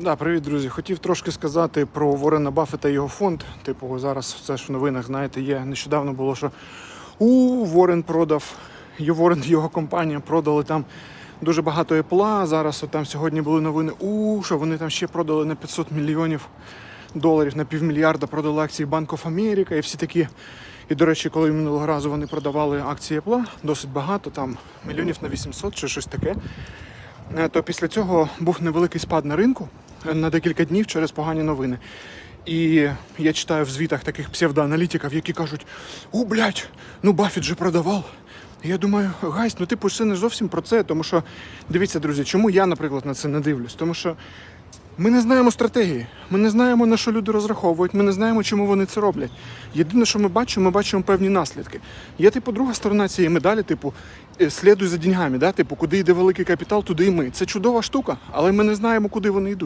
Да, привіт, друзі. Хотів трошки сказати про Ворена Баффета і його фонд. Типу, зараз це ж в новинах, знаєте, є. Нещодавно було, що у Ворен продав, Ворен його компанія продали там дуже багато Apple. Зараз от там сьогодні були новини. У що вони там ще продали на 500 мільйонів доларів, на півмільярда продали акції Bank of America і всі такі. І, до речі, коли минулого разу вони продавали акції Apple, досить багато, там мільйонів на 800 чи щось таке. Е, то після цього був невеликий спад на ринку на декілька днів через погані новини. І я читаю в звітах таких псевдоаналітиків, які кажуть: о, блядь, ну Баффет же продавав. І я думаю, гайс, ну типу, це не зовсім про це. Тому що дивіться, друзі, чому я, наприклад, на це не дивлюсь? Тому що ми не знаємо стратегії, ми не знаємо, на що люди розраховують, ми не знаємо, чому вони це роблять. Єдине, що ми бачимо, ми бачимо певні наслідки. Є, типу, друга сторона цієї медалі, типу, е, слідуй за деньгами, да? типу, куди йде великий капітал, туди і ми. Це чудова штука, але ми не знаємо, куди вони йдуть.